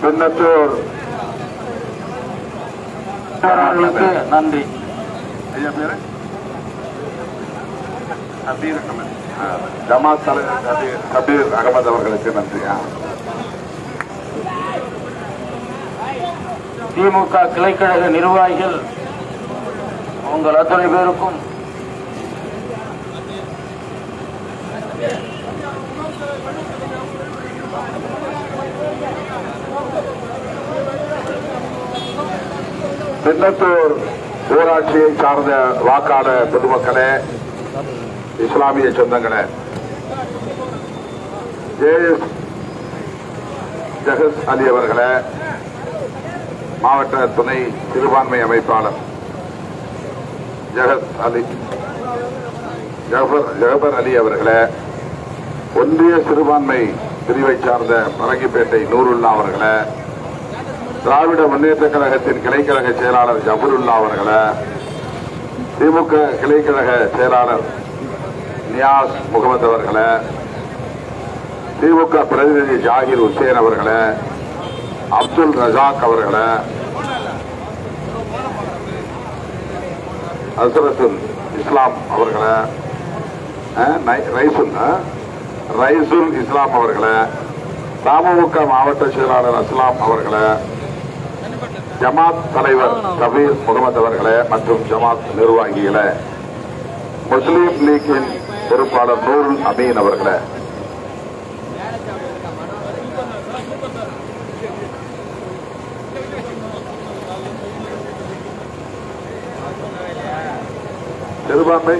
பின்னத்தூர் நன்றி ஐயா பேரு கபீர் ஜமாத் தலைவர் கபீர் கபீர் அகமது அவர்களுக்கு நன்றி. திமுக கிளைக்கழக நிர்வாகிகள் உங்கள் அத்தனை பேருக்கும் பின்னத்தூர் ஊராட்சியை சார்ந்த வாக்காள பொதுமக்களே இஸ்லாமிய சொந்தங்களே ஜேஎஸ் ஜஹஸ் அலி அவர்களே மாவட்ட துணை சிறுபான்மை அமைப்பாளர் ஜஹத் அலி ஜஃபர் ஜஃபர் அலி அவர்களே ஒன்றிய சிறுபான்மை பிரிவை சார்ந்த பரங்கிப்பேட்டை நூருல்லா அவர்களே திராவிட முன்னேற்ற கழகத்தின் கிளைக்கழக செயலாளர் ஜபருல்லா அவர்களை திமுக கிளைக்கழக செயலாளர் நியாஸ் முகமது அவர்களை திமுக பிரதிநிதி ஜாகிர் ஹுசேன் அவர்களே அப்துல் ரஜாக் அவர்களை அசரத்துல் இஸ்லாம் அவர்களை ரைசுல் ரைசுல் இஸ்லாம் அவர்களை தமுக மாவட்ட செயலாளர் அஸ்லாம் அவர்களை ஜமாத் தலைவர் கபீர் முகமது அவர்களே மற்றும் ஜமாத் நிர்வாகிகளை முஸ்லீம் லீக்கின் பொறுப்பாளர் நூருல் அமீன் அவர்களே. சிறுபான்மை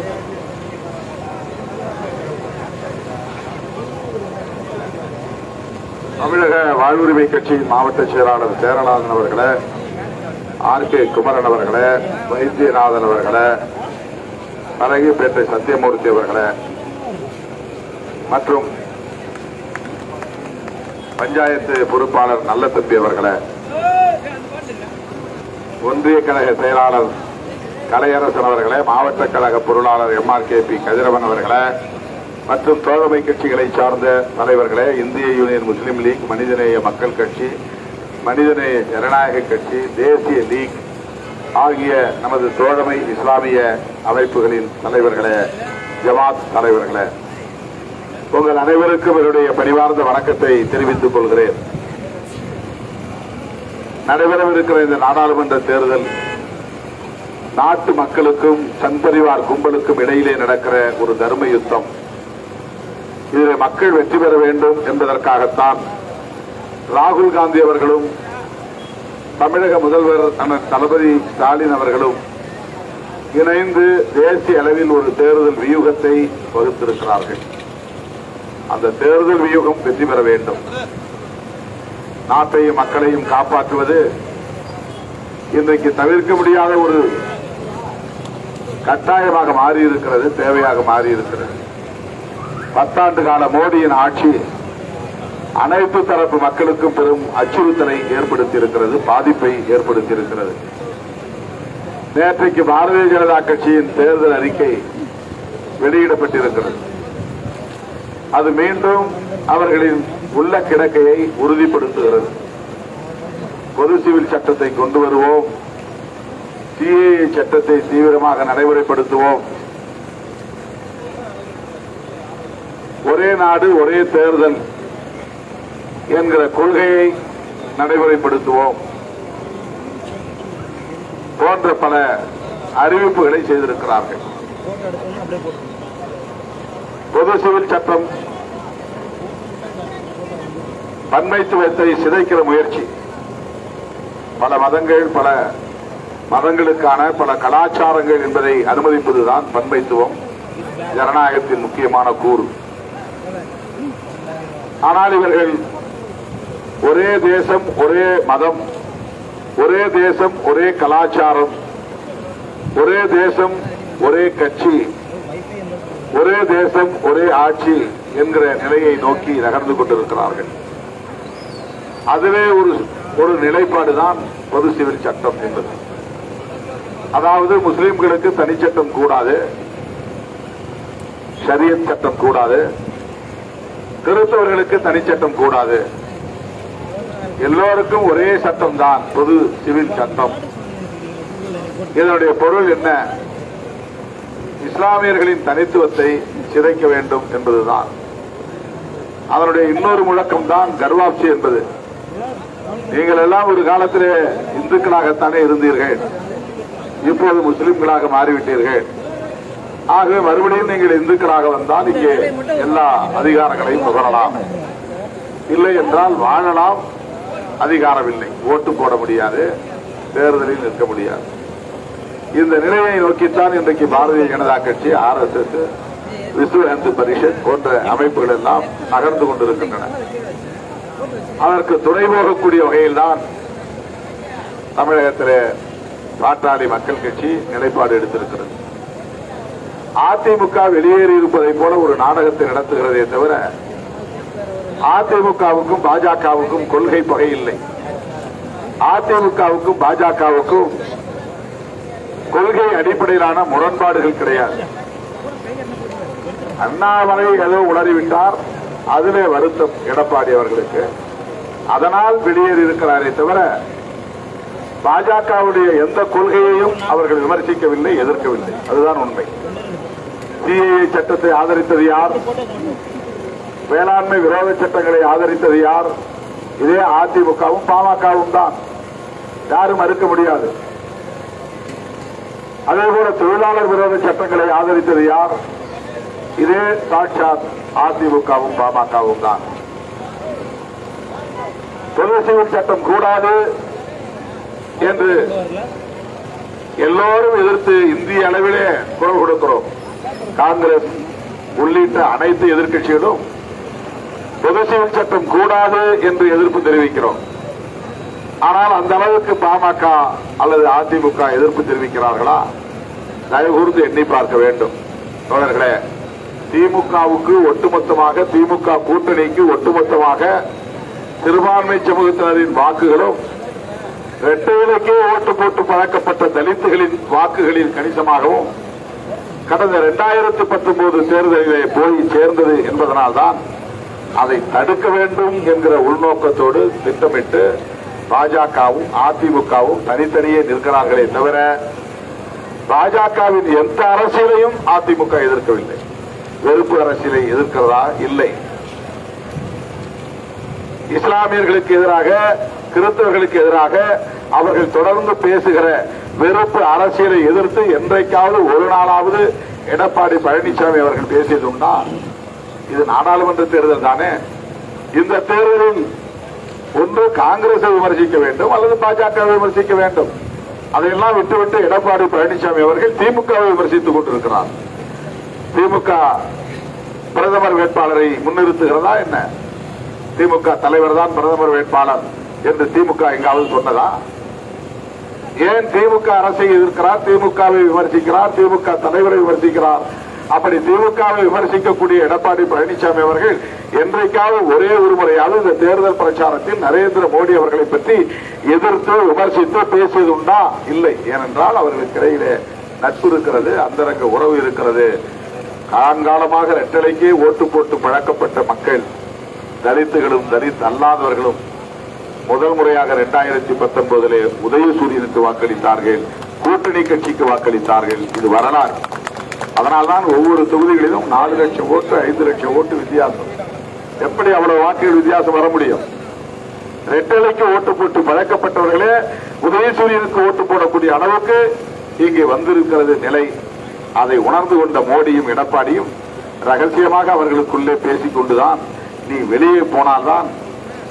தமிழக வாழ்வுரிமை கட்சியின் மாவட்ட செயலாளர் சேரநாதன் அவர்களே ஆர். கே. குமரன் அவர்களே வைத்தியநாதன் அவர்களே பரகிப்பேட்டை சத்தியமூர்த்தி அவர்களே மற்றும் பஞ்சாயத்து பொறுப்பாளர் நல்ல தம்பி அவர்களே ஒன்றிய கழக செயலாளர் கலையரசன் அவர்களே மாவட்ட கழக பொருளாளர் M. R. K. P. Kathiravan அவர்களே மற்றும் தோழமை கட்சிகளை சார்ந்த தலைவர்களே இந்திய யூனியன் முஸ்லீம் லீக் மனிதநேய மக்கள் கட்சி மனிதநேய ஜனநாயக கட்சி தேசிய லீக் ஆகிய நமது தோழமை இஸ்லாமிய அமைப்புகளின் தலைவர்களே ஜமாத் தலைவர்களே உங்கள் அனைவருக்கும் என்னுடைய பணிவார்ந்த வணக்கத்தை தெரிவித்துக் கொள்கிறேன். நடைபெறவிருக்கிற இந்த நாடாளுமன்ற தேர்தல் நாட்டு மக்களுக்கும் சந்தறிவார் கும்பலுக்கும் இடையிலே நடக்கிற ஒரு தர்ம யுத்தம். இதில் மக்கள் வெற்றி பெற வேண்டும் என்பதற்காகத்தான் ராகுல் காந்தி அவர்களும் தமிழக முதல்வர் அண்ணன் தளபதி ஸ்டாலின் அவர்களும் இணைந்து தேசிய அளவில் ஒரு தேர்தல் வியூகத்தை வகுத்திருக்கிறார்கள். அந்த தேர்தல் வியூகம் வெற்றி பெற வேண்டும். நாட்டையும் மக்களையும் காப்பாற்றுவது இன்றைக்கு தவிர்க்க முடியாத ஒரு கட்டாயமாக மாறியிருக்கிறது தேவையாக மாறியிருக்கிறது. பத்தாண்டு கால மோடியின் ஆட்சி அனைத்து தரப்பு மக்களுக்கும் பெரும் அச்சுறுத்தலை ஏற்படுத்தியிருக்கிறது பாதிப்பை ஏற்படுத்தியிருக்கிறது. நேற்றைக்கு பாரதிய ஜனதா கட்சியின் தேர்தல் அறிக்கை வெளியிடப்பட்டிருக்கிறது. அது மீண்டும் அவர்களின் உள்ள கிடக்கையை உறுதிப்படுத்துகிறது. பொது சிவில் சட்டத்தை கொண்டு வருவோம். சிஏஏ சட்டத்தை தீவிரமாக நடைமுறைப்படுத்துவோம். ஒரே நாடு ஒரே தேர்தல் என்கிற கொள்கையை நடைமுறைப்படுத்துவோம் போன்ற பல அறிவிப்புகளை செய்திருக்கிறார்கள். பொது சிவில் சட்டம் பன்மைத்துவத்தை சிதைக்கிற முயற்சி. பல மதங்கள் பல மதங்களுக்கான பல கலாச்சாரங்கள் என்பதை அனுமதிப்பதுதான் பன்மைத்துவம். ஜனநாயகத்தின் முக்கியமான கூறு. ஆனால் இவர்கள் ஒரே தேசம் ஒரே மதம் ஒரே தேசம் ஒரே கலாச்சாரம் ஒரே தேசம் ஒரே கட்சி ஒரே தேசம் ஒரே ஆட்சி என்கிற நிலையை நோக்கி நகர்ந்து கொண்டிருக்கிறார்கள். அதுவே ஒரு ஒரு நிலைப்பாடுதான் பொது சிவில் சட்டம் என்பது. அதாவது முஸ்லிம்களுக்கு தனிச்சட்டம் கூடாது ஷரியத் சட்டம் கூடாது கிறிஸ்தவர்களுக்கு தனிச்சட்டம் கூடாது. எல்லோருக்கும் ஒரே சட்டம் தான் பொது சிவில் சட்டம். இதனுடைய பொருள் என்ன? இஸ்லாமியர்களின் தனித்துவத்தை சிதைக்க வேண்டும் என்பதுதான். அதனுடைய இன்னொரு முழக்கம் தான் கர்வாப்சி என்பது. நீங்கள் எல்லாம் ஒரு காலத்திலே இந்துக்களாகத்தானே இருந்தீர்கள். இப்போது முஸ்லிம்களாக மாறிவிட்டீர்கள். ஆகவே மறுபடியும் நீங்கள் இந்துக்களாக வந்தால் இங்கே எல்லா அதிகாரங்களையும் நுகரலாம். இல்லை என்றால் வாழலாம். அதிகாரம் இல்லை ஓட்டு போட முடியாது. தேர்தலில் நிற்க முடியாது. இந்த நிலையை நோக்கித்தான் இன்றைக்கு பாரதிய ஜனதா கட்சி R S S Vishwa Hindu Parishad போன்ற அமைப்புகள் எல்லாம் நகர்ந்து கொண்டிருக்கின்றன. அதற்கு துணை போகக்கூடிய வகையில்தான் தமிழகத்திலே பாட்டாளி மக்கள் கட்சி நிலைப்பாடு எடுத்திருக்கிறது. அதிமுக வெளியேறி இருப்பதை போல ஒரு நாடகத்தை நடத்துகிறதே தவிர அதிமுகவுக்கும் பாஜகவுக்கும் கொள்கை பகை இல்லை. அதிமுகவுக்கும் பாஜகவுக்கும் கொள்கை அடிப்படையிலான முரண்பாடுகள் கிடையாது. அண்ணாமலை ஏதோ உளறிவிட்டார் அதிலே வருத்தம் எடப்பாடி அவர்களுக்கு. அதனால் வெளியேறி இருக்கிறாரே தவிர பாஜகவுடைய எந்த கொள்கையையும் அவர்கள் விமர்சிக்கவில்லை எதிர்க்கவில்லை. அதுதான் உண்மை. சிஏஏ சட்டத்தை ஆதரித்தது யார்? வேளாண்மை விரோத சட்டங்களை ஆதரித்தது யார்? இதே அதிமுகவும் பாமகவும் தான். யாரும் மறுக்க முடியாது. அதே போல தொழிலாளர் விரோத சட்டங்களை ஆதரித்தது யார்? இதே சாட்சாத் அதிமுகவும் பாமகவும் தான். தொழில் சட்டம் கூடாது என்று எல்லோரும் எதிர்த்து இந்திய அளவிலே குரல் கொடுக்கிறோம். காங்கிரஸ் உள்ளிட்ட அனைத்து எதிர்க்கட்சிகளும் பொது சிவில் சட்டம் கூடாது என்று எதிர்ப்பு தெரிவிக்கிறோம். ஆனால் அந்த அளவுக்கு பாமக அல்லது அதிமுக எதிர்ப்பு தெரிவிக்கிறார்களா? தயவு கூர்ந்து எண்ணி பார்க்க வேண்டும். தோழர்களே திமுகவுக்கு ஒட்டுமொத்தமாக திமுக கூட்டணிக்கு ஒட்டுமொத்தமாக சிறுபான்மை சமூகத்தினரின் வாக்குகளும் இரட்டை இலக்கே ஓட்டு போட்டு பழக்கப்பட்ட தலித்துகளின் வாக்குகளில் கணிசமாகவும் கடந்த இரண்டாயிரத்தி பத்தொன்பது தேர்தலிலே போய் சேர்ந்தது என்பதனால்தான் அதை தடுக்க வேண்டும் என்கிற உள்நோக்கத்தோடு திட்டமிட்டு பாஜகவும் அதிமுகவும் தனித்தனியே நிற்கிறார்களே தவிர பாஜகவின் எந்த அரசியலையும் அதிமுக எதிர்க்கவில்லை. வெறுப்பு அரசியலை எதிர்க்கிறதா? இல்லை. இஸ்லாமியர்களுக்கு எதிராக கிறிஸ்தவர்களுக்கு எதிராக அவர்கள் தொடர்ந்து பேசுகிற வெறுப்பு அரசியலை எதிர்த்து என்றைக்காவது ஒரு நாளாவது எடப்பாடி பழனிசாமி அவர்கள் பேசியதுண்டா இது நாடாளுமன்ற தேர்தல் தானே? இந்த தேர்தலில் ஒன்று காங்கிரஸை விமர்சிக்க வேண்டும் அல்லது பாஜக விமர்சிக்க வேண்டும். அதையெல்லாம் விட்டுவிட்டு எடப்பாடி பழனிசாமி அவர்கள் திமுகவை விமர்சித்துக் கொண்டிருக்கிறார். திமுக பிரதமர் வேட்பாளரை முன்னிறுத்துகிறதா என்ன? திமுக தலைவர் தான் பிரதமர் வேட்பாளர் என்று திமுக எங்காவது சொன்னதா? ஏன் திமுக அரசை எதிர்க்கிறார்? திமுகவை விமர்சிக்கிறார். திமுக தலைவரை விமர்சிக்கிறார். அப்படி திமுகவை விமர்சிக்கக்கூடிய எடப்பாடி பழனிசாமி அவர்கள் என்றைக்காவது ஒரே ஒரு முறையாவது இந்த தேர்தல் பிரச்சாரத்தில் நரேந்திர மோடி அவர்களை பற்றி எதிர்த்து விமர்சித்து பேசியது உண்டா? இல்லை. ஏனென்றால் அவர்களுக்கு இடையிலே நட்பு இருக்கிறது அந்தரங்க உறவு இருக்கிறது. காலங்காலமாக ரெட்டலைக்கே ஓட்டு போட்டு பழக்கப்பட்ட மக்கள் தலித்துகளும் தலித் அல்லாதவர்களும் முதல் முறையாக இரண்டாயிரத்தி பத்தொன்பதிலே உதயசூரியனுக்கு வாக்களித்தார்கள் கூட்டணி கட்சிக்கு வாக்களித்தார்கள். இது வரலாறு. அதனால்தான் ஒவ்வொரு தொகுதிகளிலும் நாலு லட்சம் ஓட்டு ஐந்து லட்சம் ஓட்டு வித்தியாசம். எப்படி அவ்வளவு வாக்குகள் வித்தியாசம் வர முடியும்? ரெட்டலைக்கு ஓட்டு போட்டு பழக்கப்பட்டவர்களே உதயசூரியனுக்கு ஓட்டு போடக்கூடிய அளவுக்கு இங்கே வந்திருக்கிறது நிலை. அதை உணர்ந்து கொண்ட மோடியும் எடப்பாடியும் ரகசியமாக அவர்களுக்குள்ளே பேசிக்கொண்டுதான் நீ வெளியே போனால்தான்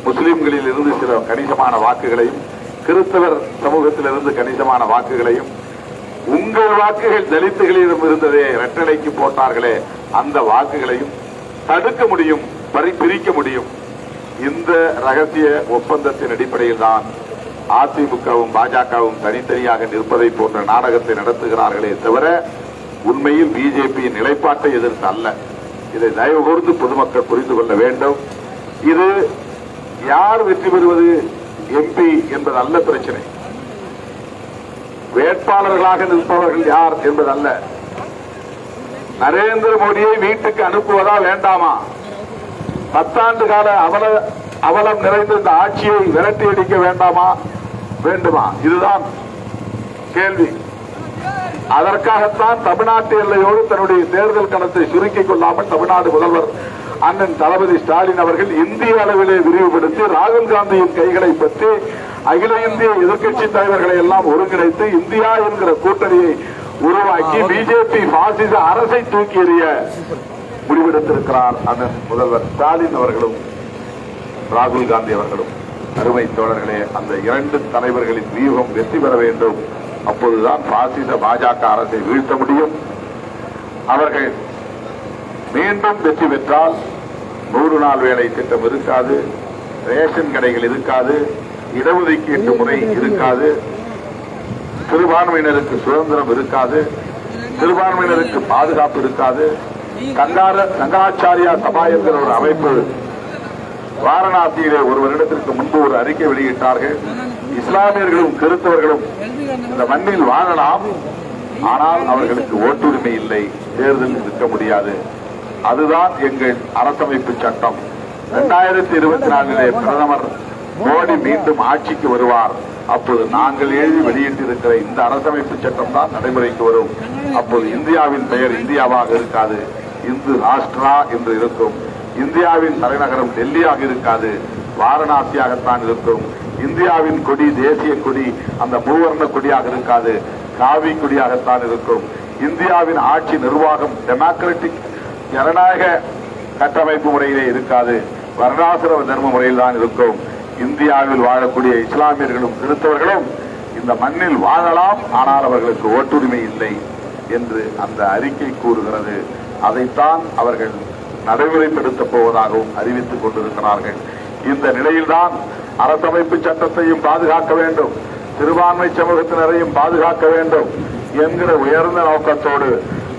முஸ்லிம்களில் இருந்து சில கணிசமான வாக்குகளையும் கிறிஸ்தவர் சமூகத்திலிருந்து கணிசமான வாக்குகளையும் உங்கள் வாக்குகள் தலித்துகளிடம் இருந்ததே ரெட்டலைக்கு போட்டார்களே அந்த வாக்குகளையும் தடுக்க முடியும் பறி- பிரிக்க முடியும். இந்த ரகசிய ஒப்பந்தத்தின் அடிப்படையில் தான் அதிமுகவும் பாஜகவும் தனித்தனியாக நிற்பதை போன்ற நாடகத்தை நடத்துகிறார்களே தவிர உண்மையில் பிஜேபியின் நிலைப்பாட்டை எதிர்த்து அல்ல. இதை தயவு கூர்ந்து பொதுமக்கள் புரிந்து கொள்ள வேண்டும். இது யார் வெற்றி பெறுவது? எம்பி என்பது அல்ல பிரச்சனை. வேட்பாளர்களாக நிற்பவர்கள் யார் என்பதல்ல நரேந்திர மோடியை வீட்டுக்கு அனுப்புவதா வேண்டாமா? பத்தாண்டு கால அவல அவலம் நிறைந்த இந்த ஆட்சியை விரட்டி அடிக்க வேண்டாமா? வேண்டுமா? இதுதான் கேள்வி. அதற்காகத்தான் தமிழ்நாட்டு எல்லையோடு தன்னுடைய தேர்தல் கணத்தை சுருக்கிக் கொள்ளாமல் தமிழ்நாடு முதல்வர் அண்ணன் தளபதி ஸ்டாலின் அவர்கள் இந்திய அளவிலே விரிவுபடுத்தி ராகுல் காந்தியின் கைகளை பற்றி அகில இந்திய எதிர்க்கட்சி தலைவர்களை எல்லாம் ஒருங்கிணைத்து இந்தியா என்கிற கூட்டணியை உருவாக்கி பிஜேபி பாசிச அரசை தூக்கி எறிய முடிவெடுத்திருக்கிறார் அண்ணன் முதல்வர் ஸ்டாலின் அவர்களும் ராகுல் காந்தி அவர்களும். அருமை தோழர்களே அந்த இரண்டு தலைவர்களின் வியூகம் வெற்றி பெற வேண்டும். அப்போதுதான் பாசிச பாஜக அரசை வீழ்த்த முடியும். அவர்கள் மீண்டும் வெற்றி பெற்றால் நூறு நாள் வேலை திட்டம் இருக்காது ரேஷன் கடைகள் இருக்காது இடஒதுக்கீட்டு முறை இருக்காது சிறுபான்மையினருக்கு சுதந்திரம் இருக்காது சிறுபான்மையினருக்கு பாதுகாப்பு இருக்காது. கங்கார கங்கராச்சாரியா சபா என்கிற ஒரு அமைப்பு. வாரணாசியிலே ஒரு வருடத்திற்கு முன்பு ஒரு அறிக்கை வெளியிட்டார்கள். இஸ்லாமியர்களும் கிறிஸ்தவர்களும் இந்த மண்ணில் வாழலாம். ஆனால் அவர்களுக்கு ஓட்டுரிமை இல்லை. தேர்தல் இருக்க முடியாது. அதுதான் எங்கள் அரசமைப்பு சட்டம். இரண்டாயிரத்தி இருபத்தி நாலிலே பிரதமர் மோடி மீண்டும் ஆட்சிக்கு வருவார். அப்போது நாங்கள் எழுதி வெளியிட்டிருக்கிற இந்த அரசமைப்பு சட்டம் தான் நடைமுறைக்கு வரும். அப்போது இந்தியாவின் பெயர் இந்தியாவாக இருக்காது. இந்து ராஷ்டிரா என்று இருக்கும். இந்தியாவின் தலைநகரம் டெல்லியாக இருக்காது. வாரணாசியாகத்தான் இருக்கும். இந்தியாவின் கொடி தேசிய கொடி அந்த மூவர்ண கொடியாக இருக்காது. காவி கொடியாகத்தான் இருக்கும். இந்தியாவின் ஆட்சி நிர்வாகம் டெமோக்ராட்டிக் ஜனநாயக கட்டமைப்பு முறையிலே இருக்காது. வர்ணாசிரம தர்ம முறையில் தான் இருக்கும். இந்தியாவில் வாழக்கூடிய இஸ்லாமியர்களும் கிறிஸ்தவர்களும் இந்த மண்ணில் வாழலாம். ஆனால் அவர்களுக்கு ஓட்டுரிமை இல்லை என்று அந்த அறிக்கை கூறுகிறது. அதைத்தான் அவர்கள் நடைமுறைப்படுத்தப் போவதாகவும் அறிவித்துக் கொண்டிருக்கிறார்கள். இந்த நிலையில்தான் அரசமைப்பு சட்டத்தையும் பாதுகாக்க வேண்டும். சிறுபான்மை சமூகத்தினரையும் பாதுகாக்க வேண்டும் என்கிற உயர்ந்த நோக்கத்தோடு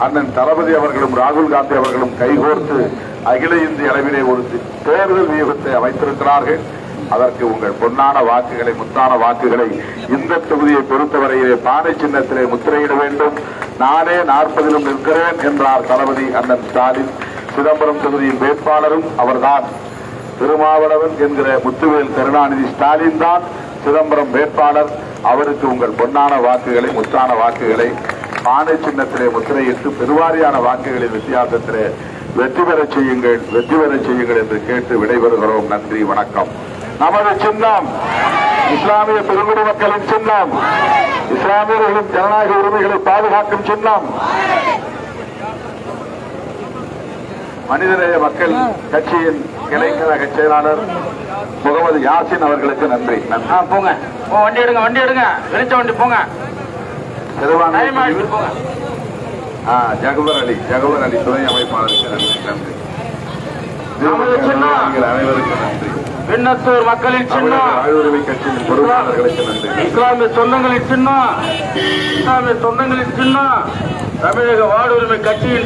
அண்ணன் தளபதி அவர்களும் ராகுல் காந்தி அவர்களும் கைகோர்த்து அகில இந்திய அளவிலே ஒரு தேர்தல் வியூகத்தை அமைத்திருக்கிறார்கள். அதற்கு உங்கள் பொன்னான வாக்குகளை முத்தான வாக்குகளை இந்த தொகுதியை பொறுத்தவரையிலே பானை சின்னத்திலே முத்திரையிட வேண்டும். நானே நாற்பதிலும் நிற்கிறேன் என்றார் தளபதி அண்ணன் ஸ்டாலின். சிதம்பரம் தொகுதியின் வேட்பாளரும் அவர்தான். திருமாவளவன் என்கிற முத்துவேல் கருணாநிதி ஸ்டாலின் தான் சிதம்பரம் வேட்பாளர். அவருக்கு உங்கள் பொன்னான வாக்குகளை முத்தான வாக்குகளை பானை சின்னத்திலே முத்திரையிட்டு பெருவாரியான வாக்குகளின் வித்தியாசத்திலே வெற்றி பெற செய்யுங்கள் வெற்றி பெற செய்யுங்கள் என்று கேட்டு விடைபெறுகிறோம். நன்றி வணக்கம். நமது சின்னம் இஸ்லாமிய பெருங்குடி மக்களின் சின்னம் இஸ்லாமியர்களின் ஜனநாயக உரிமைகளை பாதுகாக்கும் சின்னம். மனிதநேய மக்கள் கட்சியின் இளைஞரக செயலாளர் முகமது யாசின் அவர்களுக்கு நன்றி. நன்றி. போங்க. வண்டி எடுங்க வண்டி எடுங்க. வெளிச்ச வண்டி போங்க சிறுபான்மை டைம் ஆயிடுச்சு போங்க ஆ, ஜகுபர் அலி ஜகுபர் அலி துணை அமைப்பாளருக்கு நன்றி அனைவருக்கும் நன்றி. விண்ணத்தூர் மக்களின் சின்னம் வாழ்வுரிமை கட்சியின் பொறுப்பாளர்களுக்கு நன்றி. இஸ்லாமிய சொந்தங்களின் சின்னம் இஸ்லாமிய சொந்தங்களின் சின்னம் தமிழக வாழ்வுரிமை கட்சியின்